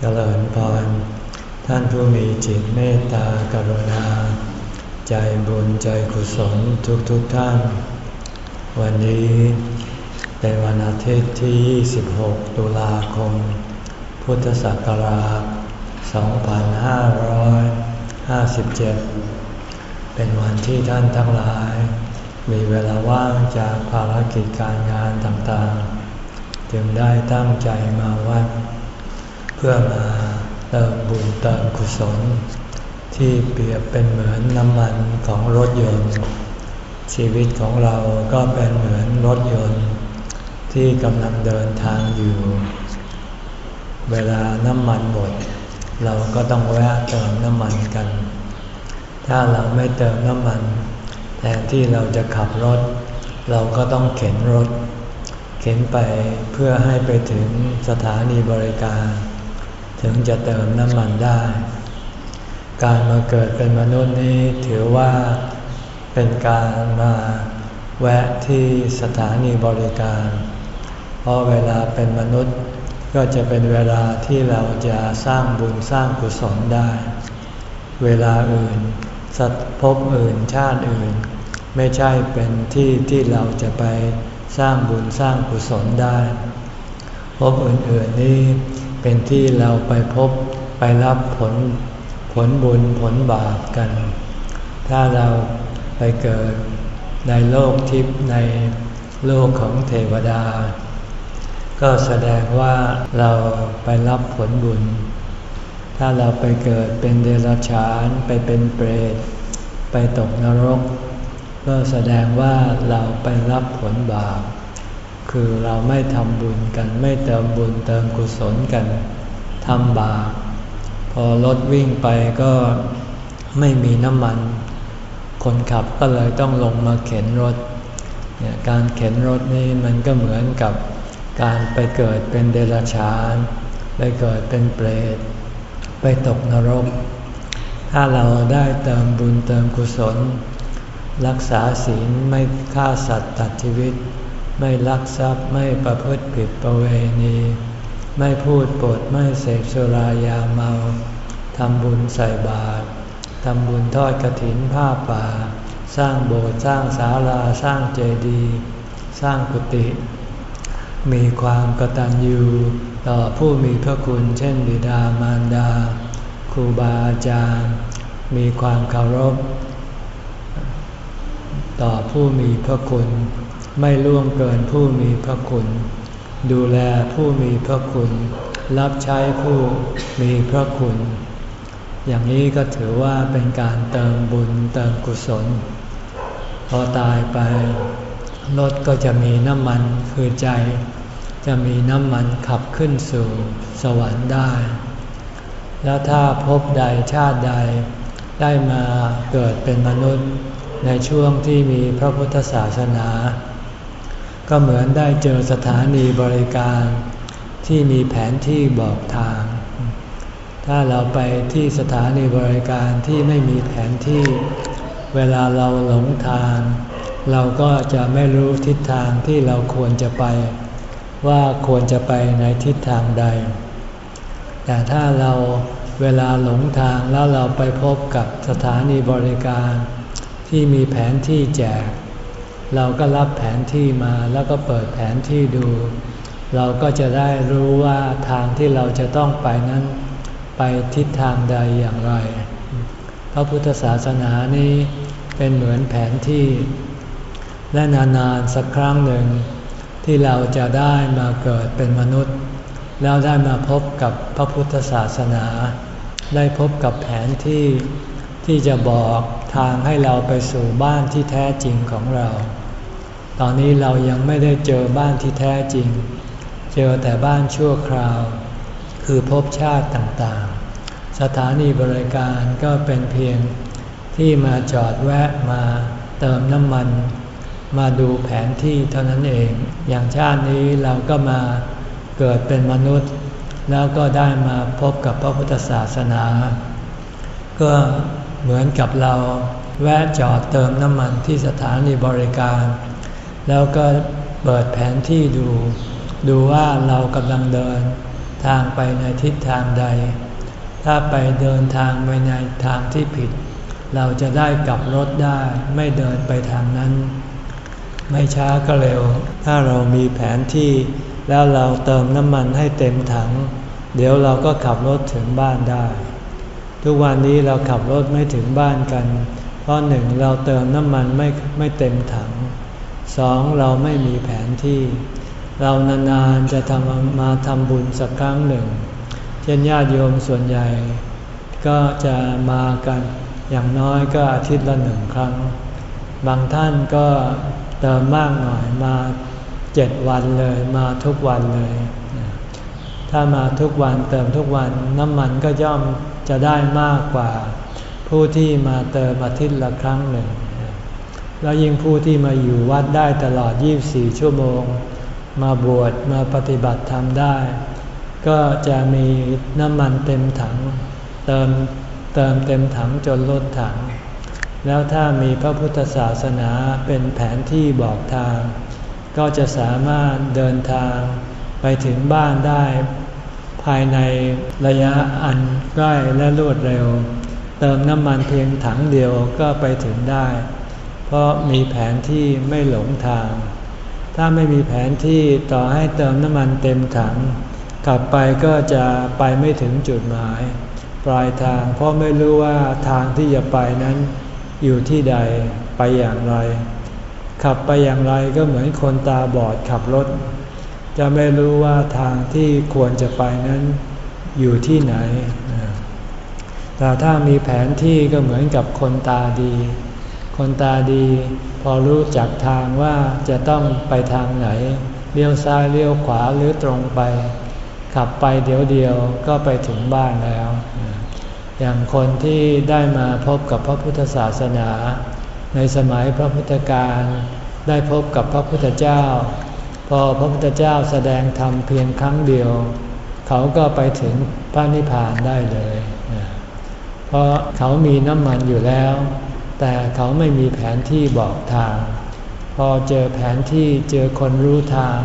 เจริญพร ท่านผู้มีจิตเมตตากรุณา ใจบุญใจกุศลทุกทุกท่าน วันนี้เป็นวันอาทิตย์ที่ 26 ตุลาคม พุทธศักราช 2557 เป็นวันที่ท่านทั้งหลาย มีเวลาว่างจากภารกิจการงานต่างๆ จึงได้ตั้งใจมาวัด เพื่อมาเติมบุญเติมกุศล ที่เปรียบเป็นเหมือนน้ำมันของรถยนต์ ชีวิตของเราก็เป็นเหมือนรถยนต์ ที่กำลังเดินทางอยู่ เวลาน้ำมันหมด เราก็ต้องแวะเติมน้ำมันกัน ถ้าเราไม่เติมน้ำมันแทนที่เราจะขับรถ เราก็ต้องเข็นรถ เข็นไปเพื่อให้ไปถึงสถานีบริการ ถึงจะเติมน้ำมันได้ การมาเกิดเป็นมนุษย์นี้ถือว่าเป็นการมาแวะที่สถานีบริการ เพราะเวลาเป็นมนุษย์ก็จะเป็นเวลาที่เราจะสร้างบุญสร้างกุศลได้ เวลาอื่น สัตว์พบอื่นชาติอื่น ไม่ใช่เป็นที่ที่เราจะไปสร้างบุญสร้างกุศลได้ พบอื่นๆนี้ เป็นที่เราไปพบไปรับผลผลบุญผลบาปกัน ถ้าเราไปเกิดในโลกทิพย์ในโลกของเทวดา ก็แสดงว่าเราไปรับผลบุญ ถ้าเราไปเกิดเป็นเดรัจฉานไปเป็นเปรต ไปตกนรก ก็แสดงว่าเราไปรับผลบาป คือเราไม่ทำบุญกัน ไม่เติมบุญเติมกุศลกันทำบาปพอรถวิ่งไปก็ไม่มีน้ำมัน คนขับก็เลยต้องลงมาเข็นรถเนี่ยการเข็นรถนี่มันก็เหมือนกับการไปเกิดเป็นเดรัจฉานไปเกิดเป็นเปรตไปตกนรก ถ้าเราได้เติมบุญเติมกุศล รักษาศีลไม่ฆ่าสัตว์ตัดชีวิต ไม่ลักทรัพย์ไม่ประพฤติผิดประเวณี ไม่พูดปดไม่เสพสุรายาเมา ทำบุญใส่บาตรทำบุญทอดกระถินผ้าป่า สร้างโบสถ์สร้างศาลาสร้างเจดีย์สร้างกุฏิมีความกตัญญูต่อผู้มีพระคุณเช่นบิดามารดาครูบาอาจารย์ มีความเคารพ ต่อผู้มีพระคุณ ไม่ล่วงเกินผู้มีพระคุณ ดูแลผู้มีพระคุณ รับใช้ผู้มีพระคุณ อย่างนี้ก็ถือว่าเป็นการเติมบุญเติมกุศล พอตายไปรถก็จะมีน้ำมันคือใจ จะมีน้ำมันขับขึ้นสู่สวรรค์ได้ แล้วถ้าพบใดชาติใดได้มาเกิดเป็นมนุษย์ในช่วงที่มีพระพุทธศาสนา ก็เหมือนได้เจอสถานีบริการที่มีแผนที่บอกทาง ถ้าเราไปที่สถานีบริการที่ไม่มีแผนที่ เวลาเราหลงทาง เราก็จะไม่รู้ทิศทางที่เราควรจะไป ว่าควรจะไปในทิศทางใด แต่ถ้าเราเวลาหลงทางแล้วเราไปพบกับสถานีบริการ ที่มีแผนที่แจก เราก็รับแผนที่มาแล้วก็เปิดแผนที่ดู เราก็จะได้รู้ว่าทางที่เราจะต้องไปนั้น ไปทิศทางใดอย่างไร พระพุทธศาสนานี้เป็นเหมือนแผนที่ และนานๆสักครั้งหนึ่ง ที่เราจะได้มาเกิดเป็นมนุษย์ แล้วได้มาพบกับพระพุทธศาสนา ได้พบกับแผนที่ที่จะบอกทางให้เราไปสู่บ้านที่แท้จริงของเรา ตอนนี้เรายังไม่ได้เจอบ้านที่แท้จริง เจอแต่บ้านชั่วคราว คือภพชาติต่างๆ สถานีบริการก็เป็นเพียงที่มาจอดแวะมาเติมน้ำมัน มาดูแผนที่เท่านั้นเอง อย่างชาตินี้เราก็มาเกิดเป็นมนุษย์ แล้วก็ได้มาพบกับพระพุทธศาสนา ก็เหมือนกับเราแวะจอดเติมน้ำมันที่สถานีบริการ แล้วก็เปิดแผนที่ดู ดูว่าเรากำลังเดินทางไปในทิศทางใด ถ้าไปเดินทางไปในทางที่ผิด เราจะได้กลับรถได้ไม่เดินไปทางนั้น ไม่ช้าก็เร็ว ถ้าเรามีแผนที่ แล้วเราเติมน้ำมันให้เต็มถัง เดี๋ยวเราก็ขับรถถึงบ้านได้ ทุกวันนี้เราขับรถไม่ถึงบ้านกัน เพราะหนึ่งเราเติมน้ำมันไม่ไม่เต็มถัง สองเราไม่มีแผนที่ เรานานๆจะทำมาทำบุญสักครั้งหนึ่ง เช่นญาติโยมส่วนใหญ่ ก็จะมากันอย่างน้อยก็อาทิตย์ละหนึ่งครั้ง บางท่านก็เติมมากหน่อยมาเจ็ดวันเลยมาทุกวันเลย ถ้ามาทุกวันเติมทุกวันน้ำมันก็ย่อมจะได้มากกว่า ผู้ที่มาเติมอาทิตย์ละครั้งหนึ่ง แล้วยิ่งผู้ที่มาอยู่วัดได้ตลอด 24 ชั่วโมง มาบวชมาปฏิบัติธรรมได้ ก็จะมีน้ำมันเต็มถัง เติมเติมเต็มถังจนล้นถัง แล้วถ้ามีพระพุทธศาสนาเป็นแผนที่บอกทาง ก็จะสามารถเดินทางไปถึงบ้านได้ ภายในระยะอันใกล้และรวดเร็ว เติมน้ำมันเพียงถังเดียวก็ไปถึงได้ เพราะมีแผนที่ไม่หลงทาง ถ้าไม่มีแผนที่ต่อให้เติมน้ำมันเต็มถัง กลับไปก็จะไปไม่ถึงจุดหมาย ปลายทางเพราะไม่รู้ว่าทางที่จะไปนั้นอยู่ที่ใดไปอย่างไร ขับไปอย่างไรก็เหมือนคนตาบอดขับรถ จะไม่รู้ว่าทางที่ควรจะไปนั้นอยู่ที่ไหน แต่ถ้ามีแผนที่ก็เหมือนกับคนตาดี คนตาดี พอรู้จักทางว่าจะต้องไปทางไหนเลี้ยวซ้ายเลี้ยวขวาหรือตรงไป ขับไปเดี๋ยวเดียวก็ไปถึงบ้านแล้ว อย่างคนที่ได้มาพบกับพระพุทธศาสนา ในสมัยพระพุทธการได้พบกับพระพุทธเจ้า พอพระพุทธเจ้าแสดงธรรมเพียงครั้งเดียว เขาก็ไปถึงพระนิพพานได้เลย เพราะเขามีน้ำมันอยู่แล้ว แต่เขาไม่มีแผนที่บอกทาง พอเจอแผนที่เจอคนรู้ทาง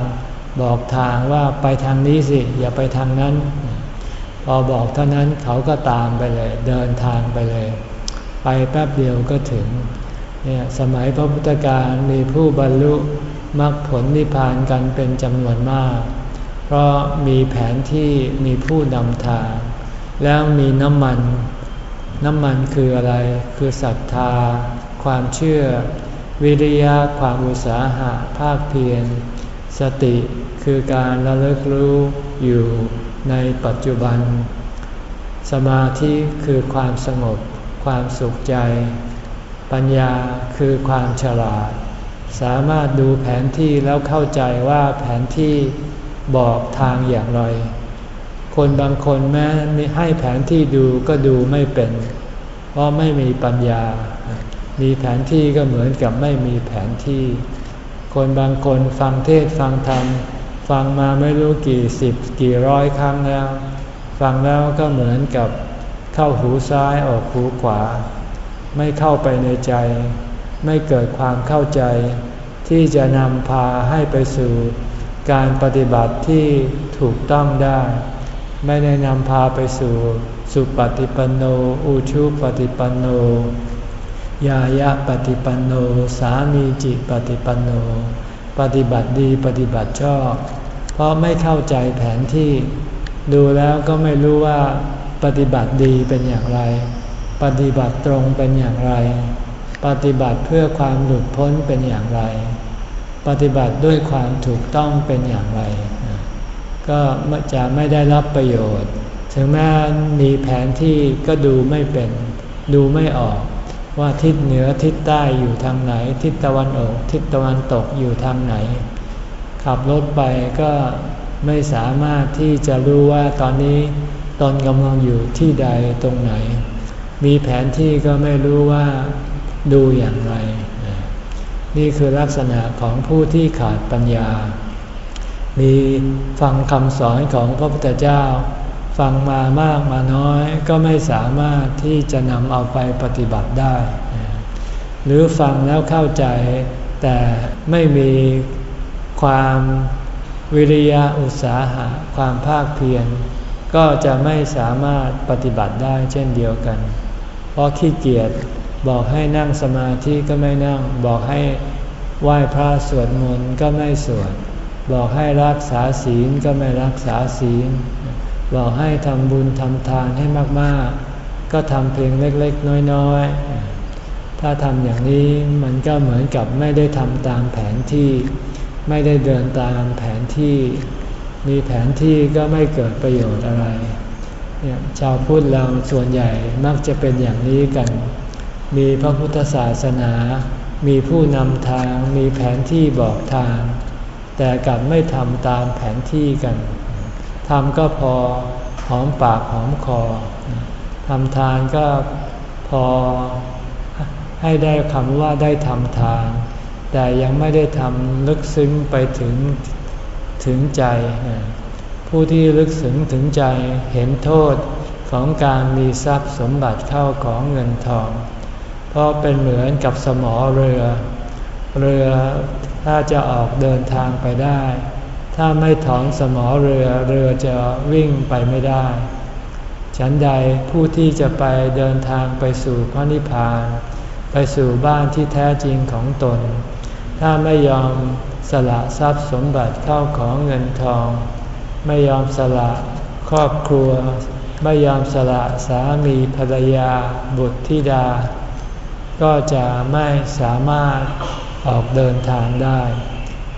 บอกทางว่าไปทางนี้สิอย่าไปทางนั้น พอบอกเท่านั้นเขาก็ตามไปเลย เดินทางไปเลย ไปแป๊บเดียวก็ถึงเนี่ยสมัยพระพุทธการมีผู้บรรลุมรรคผลนิพพานกันเป็นจำนวนมาก เพราะมีแผนที่มีผู้นำทาง แล้วมีน้ำมัน น้ำมันคืออะไร คือศรัทธา ความเชื่อ วิริยะความอุตสาหะภาคเพียร สติคือการระลึกรู้อยู่ในปัจจุบัน สมาธิคือความสงบ ความสุขใจ ปัญญาคือความฉลาด สามารถดูแผนที่แล้วเข้าใจว่าแผนที่บอกทางอย่างไร คนบางคนแม้ม่ให้แผนที่ดูก็ดูไม่เป็น เพราะไม่มีปัญญา มีแผนที่ก็เหมือนกับไม่มีแผนที่ คนบางคนฟังเทศฟังธรรม ฟังมาไม่รู้กี่สิบกี่ร้อยครั้งแล้ว ฟังแล้วก็เหมือนกับเข้าหูซ้ายออกหูขวา ไม่เข้าไปในใจ ไม่เกิดความเข้าใจ ที่จะนำพาให้ไปสู่การปฏิบัติที่ถูกต้องได้ ไม่ได้นำพาไปสู่สุปฏิปันโน อุชุปฏิปันโน ยายะปฏิปันโน สามีจิปฏิปันโน ปฏิบัติดีปฏิบัติชอบ เพราะไม่เข้าใจแผนที่ ดูแล้วก็ไม่รู้ว่าปฏิบัติดีเป็นอย่างไร ปฏิบัติตรงเป็นอย่างไร ปฏิบัติเพื่อความหลุดพ้นเป็นอย่างไร ปฏิบัติด้วยความถูกต้องเป็นอย่างไร ก็จะไม่ได้รับประโยชน์ ถึงแม้มีแผนที่ก็ดูไม่เป็น ดูไม่ออก ว่าทิศเหนือทิศใต้อยู่ทางไหน ทิศตะวันออกทิศตะวันตกอยู่ทางไหน ขับรถไปก็ไม่สามารถที่จะรู้ว่าตอนนี้ตนกำลังอยู่ที่ใดตรงไหน มีแผนที่ก็ไม่รู้ว่าดูอย่างไร นี่คือลักษณะของผู้ที่ขาดปัญญา มีฟังคำสอนของพระพุทธเจ้า ฟังมามากมาน้อย ก็ไม่สามารถที่จะนำเอาไปปฏิบัติได้ หรือฟังแล้วเข้าใจ แต่ไม่มีความวิริยะอุตสาหะความภาคเพียรก็จะไม่สามารถปฏิบัติได้เช่นเดียวกัน เพราะขี้เกียจบอกให้นั่งสมาธิก็ไม่นั่ง บอกให้ไหว้พระสวดมนต์ก็ไม่สวด บอกให้รักษาศีลก็ไม่รักษาศีล บอกให้ทำบุญทำทานให้มากๆ ก็ทำเพียงเล็กๆ น้อยๆ ถ้าทำอย่างนี้มันก็เหมือนกับไม่ได้ทำตามแผนที่ ไม่ได้เดินตามแผนที่ มีแผนที่ก็ไม่เกิดประโยชน์อะไรเนี่ยชาวพุทธเราส่วนใหญ่มักจะเป็นอย่างนี้กัน มีพระพุทธศาสนา มีผู้นำทาง มีแผนที่บอกทาง แต่กลับไม่ทำตามแผนที่กันทำก็พอหอมปากหอมคอทำทานก็พอให้ได้คำว่าได้ทำทาน แต่ยังไม่ได้ทำลึกซึ้งไปถึงถึงใจ ผู้ที่ลึกซึ้งถึงใจเห็นโทษของการมีทรัพย์สมบัติเข้าของเงินทอง เพราะเป็นเหมือนกับสมอเรือ เรือ ถ้าจะออกเดินทางไปได้ ถ้าไม่ถอนสมอเรือเรือจะวิ่งไปไม่ได้ ฉันใดผู้ที่จะไปเดินทางไปสู่พระนิพพาน ไปสู่บ้านที่แท้จริงของตน ถ้าไม่ยอมสละทรัพย์สมบัติเข้าของเงินทอง ไม่ยอมสละครอบครัว ไม่ยอมสละสามีภรรยาบุตรธิดา ก็จะไม่สามารถ ออกเดินทางได้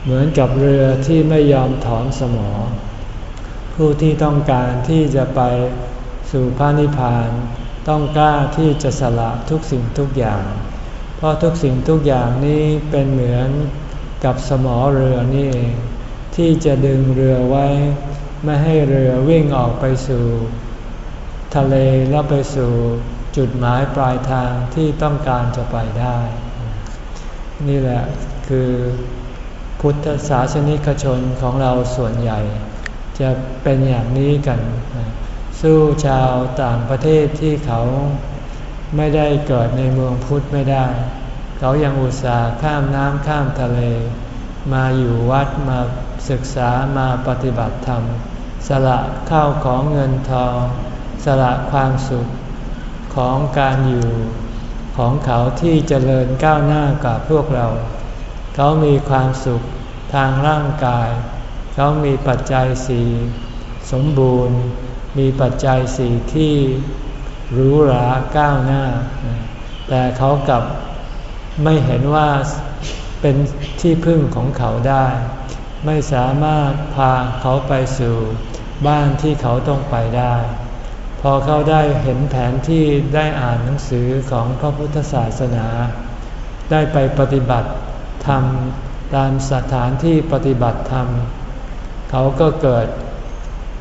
เหมือนกับเรือที่ไม่ยอมถอนสมอ ผู้ที่ต้องการที่จะไปสู่พระนิพพาน ต้องกล้าที่จะสละทุกสิ่งทุกอย่าง เพราะทุกสิ่งทุกอย่างนี้เป็นเหมือนกับสมอเรือนี่เองที่จะดึงเรือไว้ ไม่ให้เรือวิ่งออกไปสู่ ทะเลแล้วไปสู่จุดหมายปลายทางที่ต้องการจะไปได้ นี่แหละคือพุทธศาสนิกชนของเราส่วนใหญ่ จะเป็นอย่างนี้กัน สู้ชาวต่างประเทศที่เขาไม่ได้เกิดในเมืองพุทธไม่ได้ เขายังอุตส่าห์ข้ามน้ำข้ามทะเล มาอยู่วัดมาศึกษามาปฏิบัติธรรม สละข้าวของเงินทอง สละความสุขของการอยู่ ของเขาที่เจริญก้าวหน้ากับพวกเรา เขามีความสุขทางร่างกาย เขามีปัจจัยสี่สมบูรณ์ มีปัจจัยสี่ที่รู้ราก้าวหน้า แต่เขากับไม่เห็นว่าเป็นที่พึ่งของเขาได้ ไม่สามารถพาเขาไปสู่บ้านที่เขาต้องไปได้ อเขาได้เห็นแผนที่ได้อ่านหนังสือของพระพุทธศาสนา ได้ไปปฏิบัติธรรมตามสถานที่ปฏิบัติธรรม เขาก็เกิด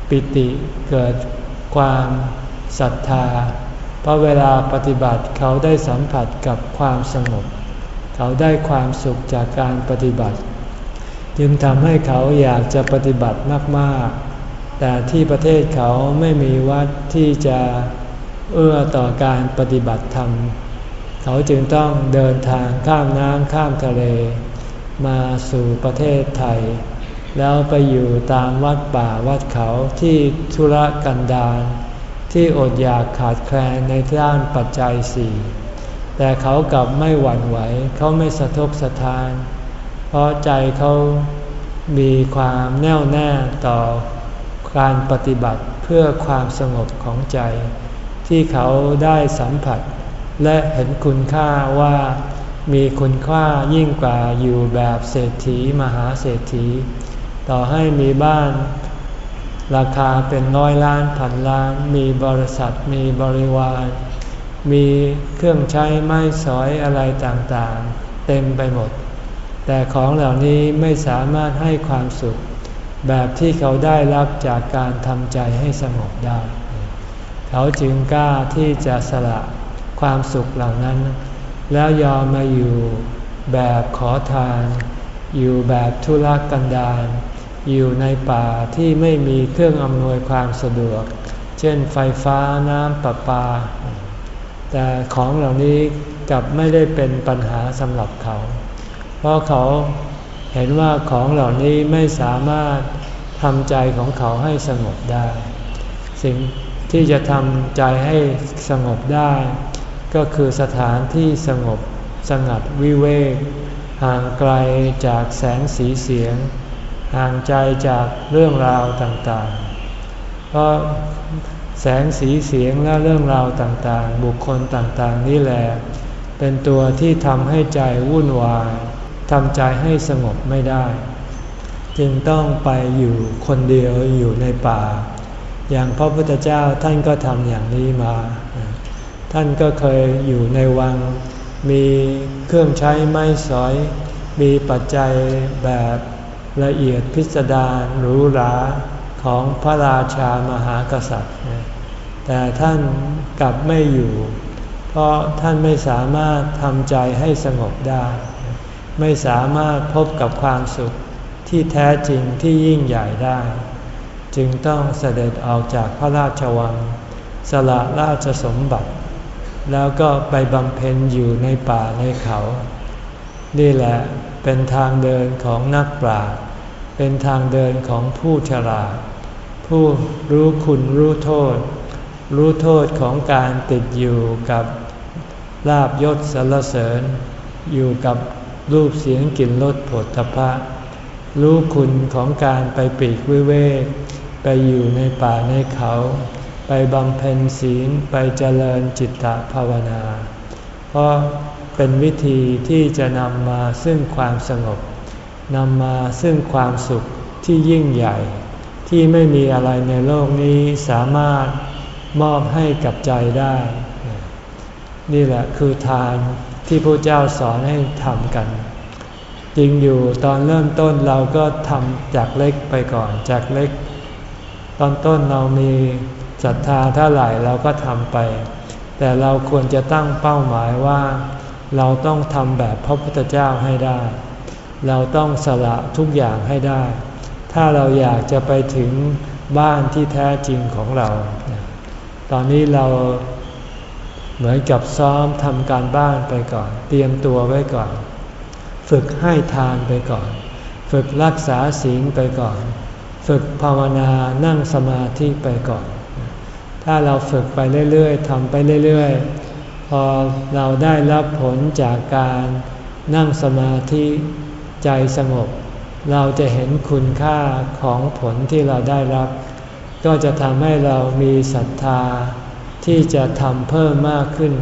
ปิติเกิดความศรัทธา เพราะเวลาปฏิบัติเขาได้สัมผัสกับความสงบ เขาได้ความสุขจากการปฏิบัติ จึงทำให้เขาอยากจะปฏิบัติมากๆ แต่ที่ประเทศเขาไม่มีวัดที่จะเอื้อต่อการปฏิบัติธรรม เขาจึงต้องเดินทางข้ามน้ำข้ามทะเล มาสู่ประเทศไทย แล้วไปอยู่ตามวัดป่าวัดเขาที่ธุรกันดารที่อดอยากขาดแคลนในด้านปัจจัยสี่แต่เขากลับไม่หวั่นไหว เขาไม่สะทกสะทาน เพราะใจเขามีความแน่วแน่ต่อ การปฏิบัติเพื่อความสงบของใจ ที่เขาได้สัมผัส และเห็นคุณค่าว่ามีคุณค่ายิ่งกว่าอยู่แบบเศรษฐีมหาเศรษฐี ต่อให้มีบ้าน ราคาเป็นร้อยล้านพันล้าน มีบริษัทมีบริวาร มีเครื่องใช้ไม้สอยอะไรต่างๆ เต็มไปหมด แต่ของเหล่านี้ไม่สามารถให้ความสุข แบบที่เขาได้รับจากการทำใจให้สงบได้ เขาจึงกล้าที่จะสละความสุขเหล่านั้น แล้วยอมมาอยู่แบบขอทาน อยู่แบบทุรกันดารอยู่ในป่าที่ไม่มีเครื่องอำนวยความสะดวก เช่นไฟฟ้าน้ำประปา แต่ของเหล่านี้กลับไม่ได้เป็นปัญหาสำหรับเขา เพราะเขา เห็นว่าของเหล่านี้ไม่สามารถทำใจของเขาให้สงบได้ สิ่งที่จะทำใจให้สงบได้ ก็คือสถานที่สงบสงัดวิเวกห่างไกลจากแสงสีเสียง ห่างใจจากเรื่องราวต่างๆ เพราะแสงสีเสียงและเรื่องราวต่างๆ บุคคลต่างๆ นี่แหละ เป็นตัวที่ทำให้ใจวุ่นวาย ทำใจให้สงบไม่ได้ จึงต้องไปอยู่คนเดียวอยู่ในป่า อย่างพระพุทธเจ้าท่านก็ทำอย่างนี้มา ท่านก็เคยอยู่ในวัง มีเครื่องใช้ไม้สอย มีปัจจัยแบบละเอียดพิสดารหรูหราของพระราชามหากษัตริย์ แต่ท่านกลับไม่อยู่ เพราะท่านไม่สามารถทำใจให้สงบได้ ไม่สามารถพบกับความสุขที่แท้จริงที่ยิ่งใหญ่ได้ จึงต้องเสด็จออกจากพระราชวัง สละราชสมบัติ แล้วก็ไปบำเพ็ญอยู่ในป่าในเขา นี่แหละเป็นทางเดินของนักปราชญ์เป็นทางเดินของผู้ฉลาด ผู้รู้คุณรู้โทษ รู้โทษของการติดอยู่กับลาบยศสรรเสริญ อยู่กับ รูปเสียงกลิ่นรสผลทพะ รู้คุณของการไปปีกวิเวก ไปอยู่ในป่าในเขา ไปบำเพ็ญศีลไปเจริญจิตตภาวนา เพราะเป็นวิธีที่จะนำมาซึ่งความสงบนำมาซึ่งความสุขที่ยิ่งใหญ่ ที่ไม่มีอะไรในโลกนี้สามารถมอบให้กับใจได้ นี่แหละคือทานที่พระเจ้าสอนให้ทำกัน จริงอยู่ตอนเริ่มต้นเราก็ทำจากเล็กไปก่อนจากเล็ก ตอนต้นเรามีศรัทธาเท่าไหร่เราก็ทำไป แต่เราควรจะตั้งเป้าหมายว่า เราต้องทำแบบพระพุทธเจ้าให้ได้ เราต้องสละทุกอย่างให้ได้ ถ้าเราอยากจะไปถึงบ้านที่แท้จริงของเรา ตอนนี้เรา เหมือนกับซ้อมทำการบ้านไปก่อน เตรียมตัวไว้ก่อน ฝึกให้ทานไปก่อน ฝึกรักษาศีลไปก่อน ฝึกภาวนานั่งสมาธิไปก่อน ถ้าเราฝึกไปเรื่อยๆทำไปเรื่อยๆ พอเราได้รับผลจากการนั่งสมาธิใจสงบ เราจะเห็นคุณค่าของผลที่เราได้รับ ก็จะทำให้เรามีศรัทธา ที่จะทำเพิ่มมากขึ้น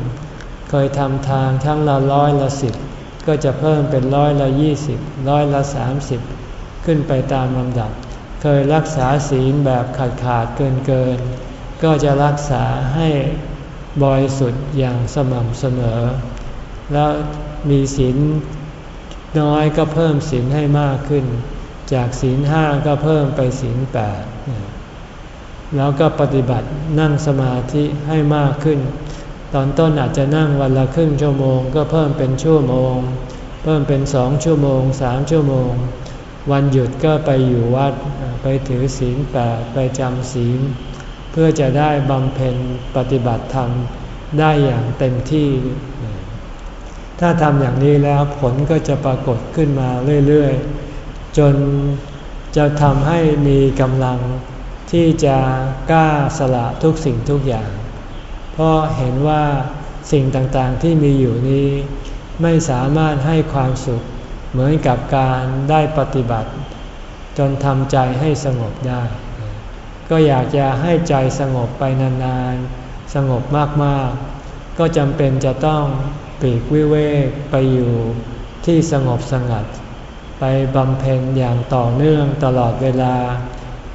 เคยทำทางทั้งละร้อยละสิบก็จะเพิ่มเป็นร้อยละยี่สิบร้อยละสามสิบขึ้นไปตามลำดับ เคยรักษาศีลแบบขาดขาดเกินเกิน ก็จะรักษาให้บริสุทธิ์อย่างสม่ำเสมอ แล้วมีศีลน้อยก็เพิ่มศีลให้มากขึ้น จากศีลห้าก็เพิ่มไปศีลแปด แล้วก็ปฏิบัตินั่งสมาธิให้มากขึ้น ตอนต้นอาจจะนั่งวันละครึ่งชั่วโมง ก็เพิ่มเป็นชั่วโมง เพิ่มเป็นสองชั่วโมงสามชั่วโมง วันหยุดก็ไปอยู่วัดไปถือศีลแปดไปจำศีล เพื่อจะได้บำเพ็ญปฏิบัติธรรมได้อย่างเต็มที่ ถ้าทำอย่างนี้แล้วผลก็จะปรากฏขึ้นมาเรื่อยๆ จนจะทำให้มีกำลัง ที่จะกล้าสละทุกสิ่งทุกอย่าง เพราะเห็นว่าสิ่งต่างๆที่มีอยู่นี้ ไม่สามารถให้ความสุขเหมือนกับการได้ปฏิบัติ จนทำใจให้สงบได้ ก็อยากจะให้ใจสงบไปนานๆ สงบมากๆ ก็จำเป็นจะต้องปีกวิเวกไปอยู่ที่สงบสงัด ไปบำเพ็ญอย่างต่อเนื่องตลอดเวลา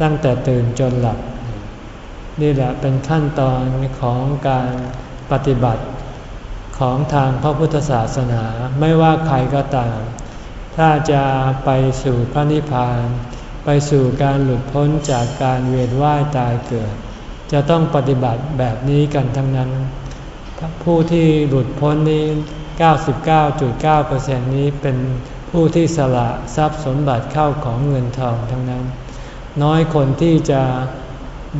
ตั้งแต่ตื่นจนหลับ นี่แหละเป็นขั้นตอนของการปฏิบัติของทางพระพุทธศาสนาไม่ว่าใครก็ตาม ถ้าจะไปสู่พระนิพพาน ไปสู่การหลุดพ้นจากการเวียนว่ายตายเกิด จะต้องปฏิบัติแบบนี้กันทั้งนั้น ผู้ที่หลุดพ้นนี้ 99.9%นี้เป็นผู้ที่สละทรัพย์สมบัติเข้าของเงินทองทั้งนั้น น้อยคนที่จะ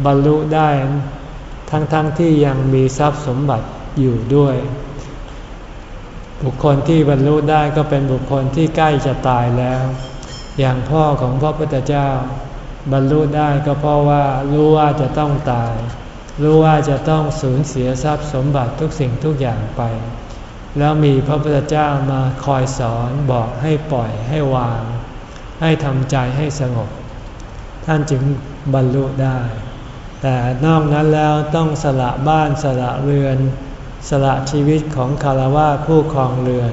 บรรลุได้ทั้งๆทที่ยังมีทรัพย์สมบัติอยู่ด้วย บุคคลที่บรรลุได้ก็เป็นบุคคลที่ใกล้จะตายแล้ว อย่างพ่อของพระพุทธเจ้า บรรลุได้ก็เพราะว่ารู้ว่าจะต้องตาย รู้ว่าจะต้องสูญเสียทรัพย์สมบัติทุกสิ่งทุกอย่างไป แล้วมีพระพุทธเจ้ามาคอยสอนบอกให้ปล่อยให้วาง ให้ทำใจให้สงบ ท่านจึงบรรลุได้ แต่นอกนั้นแล้วต้องสละบ้านสละเรือน สละชีวิตของคารวะผู้ครองเรือน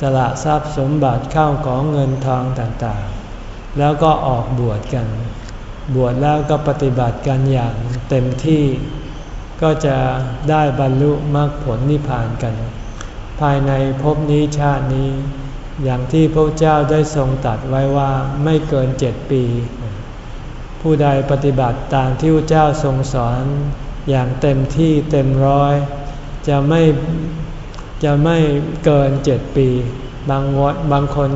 สละทรัพย์สมบัติเข้าของเงินทองต่างๆ แล้วก็ออกบวชกัน บวชแล้วก็ปฏิบัติกันอย่างเต็มที่ก็จะได้บรรลุมรรคผลนิพพานกัน ภายในภพนี้ชาตินี้ อย่างที่พระเจ้าได้ทรงตัดไว้ว่าไม่เกินเจ็ดปี ผู้ใดปฏิบัติตามที่พระเจ้าทรงสอนอย่างเต็มที่เต็มร้อย จะไม่จะไม่เกินเจ็ดปี บางวัดบางคน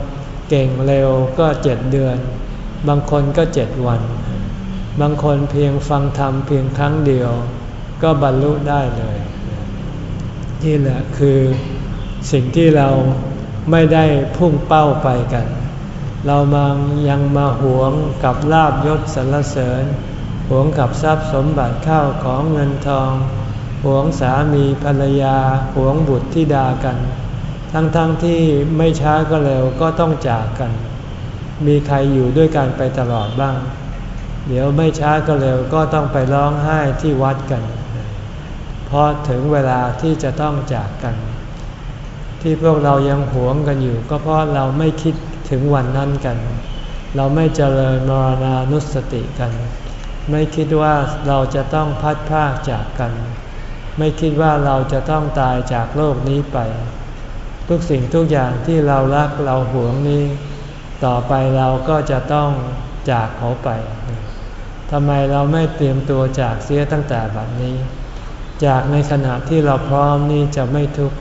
เก่งเร็วก็เจ็ดเดือน บางคนก็เจ็ดวัน บางคนเพียงฟังธรรมเพียงครั้งเดียว ก็บรรลุได้เลย นี่แหละคือสิ่งที่เราไม่ได้พุ่งเป้าไปกัน เรามายังมาหวงกับลาบยศสรรเสริญ หวงกับทรัพย์สมบัติข้าวของเงินทอง หวงสามีภรรยา หวงบุตรธิดากัน ทั้งๆทที่ไม่ช้าก็เร็วก็ต้องจากกัน มีใครอยู่ด้วยกันไปตลอดบ้าง เดี๋ยวไม่ช้าก็เร็วก็ต้องไปร้องไห้ที่วัดกัน เพราะถึงเวลาที่จะต้องจากกัน ที่พวกเรายังหวงกันอยู่ก็เพราะเราไม่คิด ถึงวันนั้นกัน เราไม่เจริญมรณานุสติกัน ไม่คิดว่าเราจะต้องพัดพากจากกัน ไม่คิดว่าเราจะต้องตายจากโลกนี้ไป ทุกสิ่งทุกอย่างที่เรารักเราหวงนี้ ต่อไปเราก็จะต้องจากเขาไปทำไมเราไม่เตรียมตัวจากเสียตั้งแต่บัดนี้ จากในขณะที่เราพร้อมนี่จะไม่ทุกข์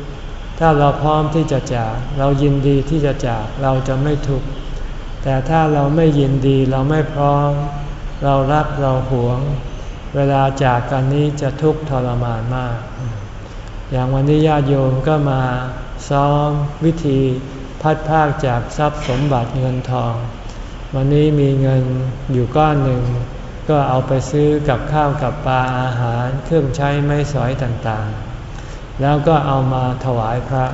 ถ้าเราพร้อมที่จะจาก เรายินดีที่จะจากเราจะไม่ทุกข์แต่ถ้าเราไม่ยินดีเราไม่พร้อม เรารักเราหวง เวลาจากกันนี้จะทุกข์ทรมานมาก อย่างวันนี้ญาติโยมก็มาซ้อมวิธีพัดภาคจากทรัพย์สมบัติเงินทอง วันนี้มีเงินอยู่ก้อนหนึ่ง ก็เอาไปซื้อกับข้าวกับปลาอาหารเครื่องใช้ไม้สอยต่างๆ แล้วก็เอามาถวายพระ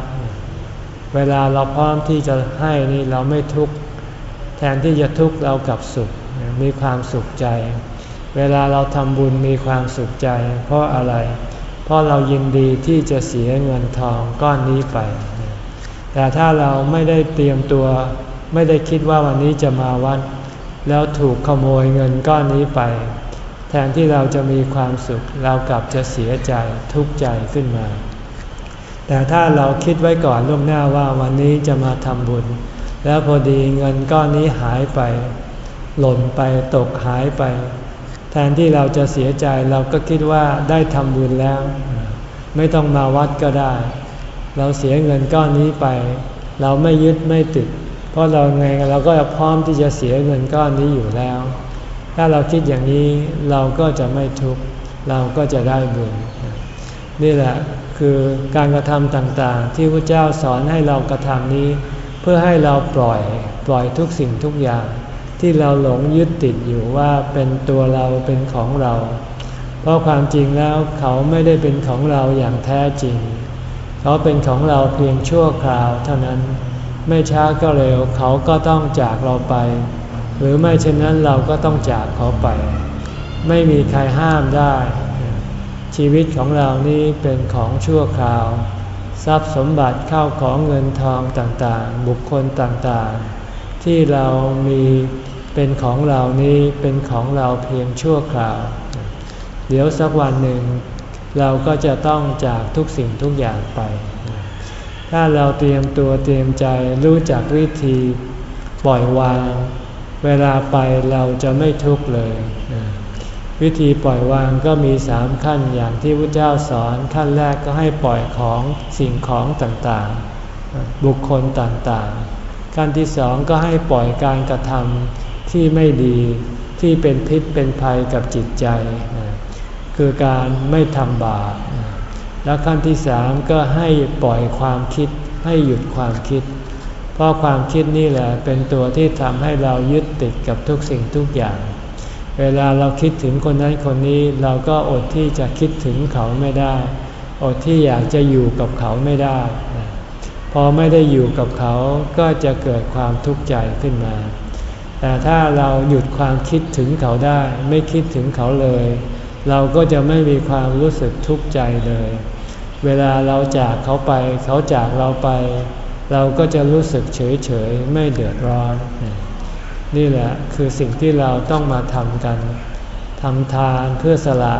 เวลาเราพร้อมที่จะให้นี่เราไม่ทุกข์แทนที่จะทุกข์เรากลับสุขมีความสุขใจ เวลาเราทำบุญมีความสุขใจ เพราะอะไร เพราะเรายินดีที่จะเสียเงินทองก้อนนี้ไป แต่ถ้าเราไม่ได้เตรียมตัว ไม่ได้คิดว่าวันนี้จะมาวัด แล้วถูกขโมยเงินก้อนนี้ไป แทนที่เราจะมีความสุข เรากลับจะเสียใจทุกข์ใจขึ้นมา แต่ถ้าเราคิดไว้ก่อนล่วงหน้าว่าวันนี้จะมาทำบุญ แล้วพอดีเงินก้อนนี้หายไป หล่นไปตกหายไป แทนที่เราจะเสียใจเราก็คิดว่าได้ทำบุญแล้ว ไม่ต้องมาวัดก็ได้ เราเสียเงินก้อนนี้ไป เราไม่ยึดไม่ติด เพราะเราไงเราก็พร้อมที่จะเสียเงินก้อนนี้อยู่แล้ว ถ้าเราคิดอย่างนี้เราก็จะไม่ทุกข์เราก็จะได้บุญนี่แหละ คือการกระทำต่างๆ ที่พระเจ้าสอนให้เรากระทำนี้ เพื่อให้เราปล่อยปล่อยทุกสิ่งทุกอย่าง ที่เราหลงยึดติดอยู่ว่าเป็นตัวเราเป็นของเรา เพราะความจริงแล้วเขาไม่ได้เป็นของเราอย่างแท้จริง เขาเป็นของเราเพียงชั่วคราวเท่านั้นไม่ช้าก็เร็วเขาก็ต้องจากเราไป หรือไม่เช่นนั้นเราก็ต้องจากเขาไป ไม่มีใครห้ามได้ ชีวิตของเรานี้เป็นของชั่วคราว ทรัพย์สมบัติเข้าของเงินทองต่างๆ บุคคลต่างๆ ที่เรามีเป็นของเรานี้เป็นของเราเพียงชั่วคราว เดี๋ยวสักวันหนึ่ง เราก็จะต้องจากทุกสิ่งทุกอย่างไป ถ้าเราเตรียมตัวเตรียมใจรู้จักวิธีปล่อยวาง เวลาไปเราจะไม่ทุกข์เลย วิธีปล่อยวางก็มีสามขั้นอย่างที่พระเจ้าสอนขั้นแรกก็ให้ปล่อยของสิ่งของต่างๆ บุคคลต่างๆ ขั้นที่สองก็ให้ปล่อยการกระทำที่ไม่ดีที่เป็นพิษเป็นภัยกับจิตใจ คือการไม่ทำบาปแล้วขั้นที่สามก็ให้ปล่อยความคิดให้หยุดความคิด เพราะความคิดนี่แหละเป็นตัวที่ทำให้เรายึดติดกับทุกสิ่งทุกอย่าง เวลาเราคิดถึงคนนั้นคนนี้เราก็อดที่จะคิดถึงเขาไม่ได้ อดที่อยากจะอยู่กับเขาไม่ได้ พอไม่ได้อยู่กับเขาก็จะเกิดความทุกข์ใจขึ้นมา แต่ถ้าเราหยุดความคิดถึงเขาได้ ไม่คิดถึงเขาเลย เราก็จะไม่มีความรู้สึกทุกข์ใจเลย เวลาเราจากเขาไป เขาจากเราไป เราก็จะรู้สึกเฉยเฉยไม่เดือดร้อน นี่แหละคือสิ่งที่เราต้องมาทำกันทำทานเพื่อสละ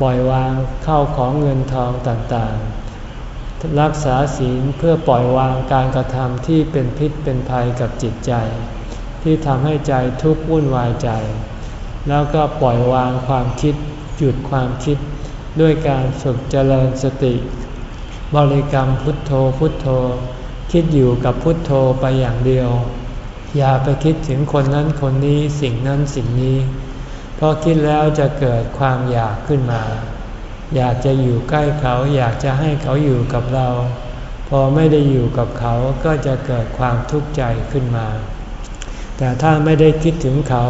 ปล่อยวางเข้าของเงินทองต่างๆ รักษาศีลเพื่อปล่อยวางการกระทำที่เป็นพิษเป็นภัยกับจิตใจ ที่ทำให้ใจทุกข์วุ่นวายใจ แล้วก็ปล่อยวางความคิด หยุดความคิด ด้วยการฝึกเจริญสติ บริกรรมพุทโธพุทโธ คิดอยู่กับพุทโธไปอย่างเดียว อย่าไปคิดถึงคนนั้นคนนี้สิ่งนั้นสิ่งนี้ เพราะคิดแล้วจะเกิดความอยากขึ้นมา อยากจะอยู่ใกล้เขาอยากจะให้เขาอยู่กับเรา พอไม่ได้อยู่กับเขาก็จะเกิดความทุกข์ใจขึ้นมา แต่ถ้าไม่ได้คิดถึงเขา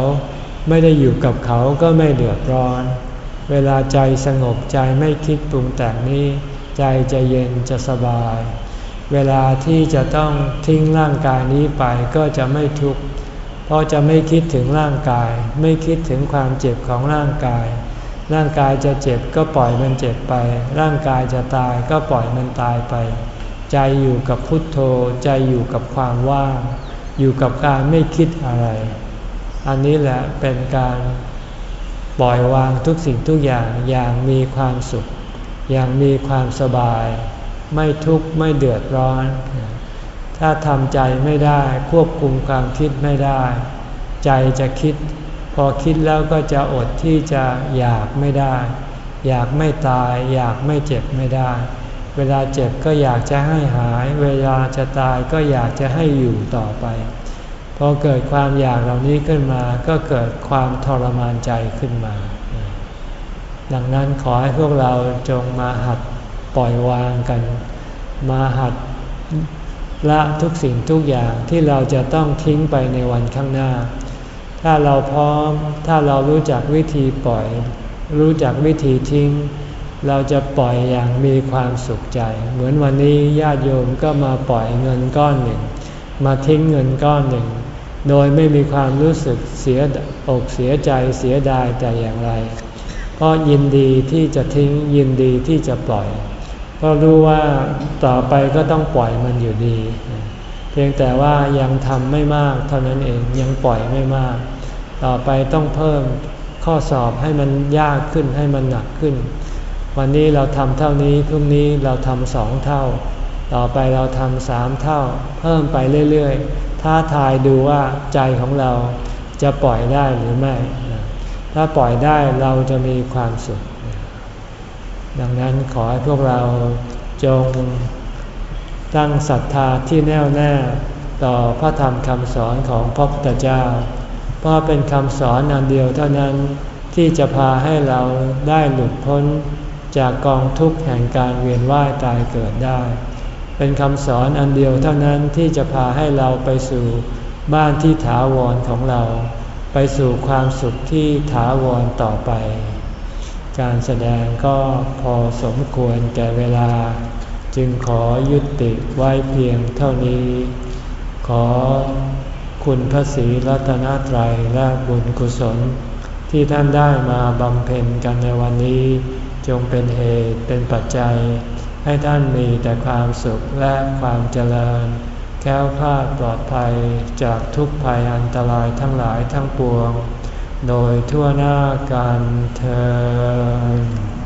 ไม่ได้อยู่กับเขาก็ไม่เดือดร้อน เวลาใจสงบใจไม่คิดปรุงแต่งนี้ ใจจะเย็นจะสบาย เวลาที่จะต้องทิ้งร่างกายนี้ไปก็จะไม่ทุกข์ เพราะจะไม่คิดถึงร่างกาย ไม่คิดถึงความเจ็บของร่างกาย ร่างกายจะเจ็บก็ปล่อยมันเจ็บไป ร่างกายจะตายก็ปล่อยมันตายไป ใจอยู่กับพุทโธ ใจอยู่กับความว่าง อยู่กับการไม่คิดอะไร อันนี้แหละเป็นการปล่อยวางทุกสิ่งทุกอย่างอย่างมีความสุข อย่างมีความสบาย ไม่ทุกข์ไม่เดือดร้อน ถ้าทำใจไม่ได้ควบคุมความคิดไม่ได้ ใจจะคิด พอคิดแล้วก็จะอดที่จะอยากไม่ได้ อยากไม่ตาย อยากไม่เจ็บไม่ได้ เวลาเจ็บก็อยากจะให้หาย เวลาจะตายก็อยากจะให้อยู่ต่อไป พอเกิดความอยากเหล่านี้ขึ้นมาก็เกิดความทรมานใจขึ้นมา ดังนั้นขอให้พวกเราจงมาหัด ปล่อยวางกัน มาหัดละทุกสิ่งทุกอย่างที่เราจะต้องทิ้งไปในวันข้างหน้า ถ้าเราพร้อมถ้าเรารู้จักวิธีปล่อย รู้จักวิธีทิ้ง เราจะปล่อยอย่างมีความสุขใจ เหมือนวันนี้ญาติโยมก็มาปล่อยเงินก้อนหนึ่ง มาทิ้งเงินก้อนหนึ่ง โดยไม่มีความรู้สึกเสียอกเสียใจเสียดายแต่อย่างไร เพราะยินดีที่จะทิ้งยินดีที่จะปล่อย เพราะรู้ว่าต่อไปก็ต้องปล่อยมันอยู่ดี เพียงแต่ว่ายังทำไม่มากเท่านั้นเองยังปล่อยไม่มาก ต่อไปต้องเพิ่มข้อสอบให้มันยากขึ้นให้มันหนักขึ้น วันนี้เราทำเท่านี้พรุ่งนี้เราทำสองเท่า ต่อไปเราทำสามเท่า เพิ่มไปเรื่อยๆท้าทายดูว่าใจของเราจะปล่อยได้หรือไม่ ถ้าปล่อยได้เราจะมีความสุข ดังนั้นขอให้พวกเราจงตั้งศรัทธาที่แน่วแน่ต่อพระธรรมคำสอนของพระพุทธเจ้า เพราะเป็นคำสอนอันเดียวเท่านั้นที่จะพาให้เราได้หลุดพ้นจากกองทุกข์แห่งการเวียนว่ายตายเกิดได้ เป็นคำสอนอันเดียวเท่านั้นที่จะพาให้เราไปสู่บ้านที่ถาวรของเรา ไปสู่ความสุขที่ถาวรต่อไป การแสดงก็พอสมควรแก่เวลา จึงขอยุติไว้เพียงเท่านี้ ขอคุณพระศรีรัตนตรัยและบุญกุศล ที่ท่านได้มาบำเพ็ญกันในวันนี้ จงเป็นเหตุเป็นปัจจัย ให้ท่านมีแต่ความสุขและความเจริญ แค้วคลาดปลอดภัยจากทุกภัยอันตรายทั้งหลายทั้งปวง โดยทั่วหน้ากันเธอ